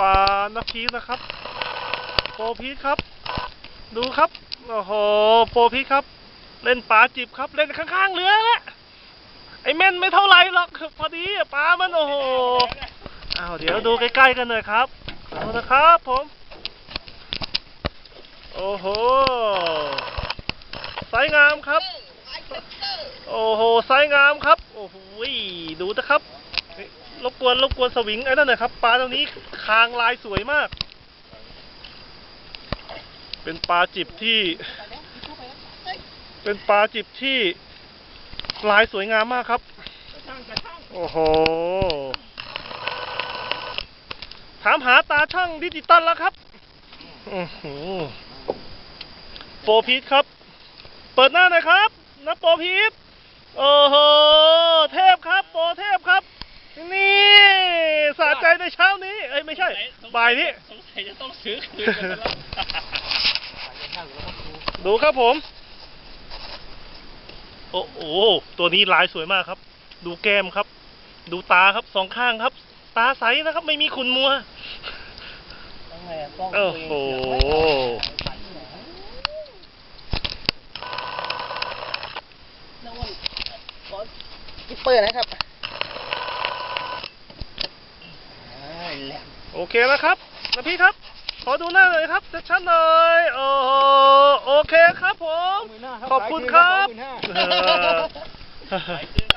ปลานักพีชนะครับ โปรพีชครับ ดูครับ โอ้โห โปรพีชครับ เล่นปลาจิบครับ เล่นข้างๆเรือแหละ ไอ้เม่นไม่เท่าไรหรอกพอดีปลามันโอ้โหอ้าวเดี๋ยวดูใกล้ๆกันหน่อยครับเอาละครับผม โอ้โหไซส์งามครับ โอ้โหไซส์งามครับ โอ้โห ดูนะครับ รบกวนรบกวนสวิงไอ้นั่นหน่อยครับปลาตัวนี้คางลายสวยมาก เป็นปลาจิบที่ เป็นปลาจิบที่ลายสวยงามมากครับ โอ้โห ถามหาตาช่างดิจิตอลแล้วครับอื้อหือโปรพีทครับ เปิดหน้าหน่อยครับนะโปรพีทโอ้โห เทพครับ โปรเทพครับ นี่ สะใจในเช้านี้ เอ้ยไม่ใช่ บ่ายนี้ สงสัยจะต้องซื้อคืนกันแล้วดูครับผม โอ้โห ตัวนี้ลายสวยมากครับ ดูแก้มครับ ดูตาครับสองข้างครับ ตาใสนะครับ ไม่มีขุนมัวโอ้โหกิปเปอร์นะครับอ่าแหลม โอเคนะครับนะพี่ครับ ขอดูหน้าหน่อยครับชัดๆหน่อยโอ้โหโอเคครับผม ขอบคุณครับหมื่นห้าเออ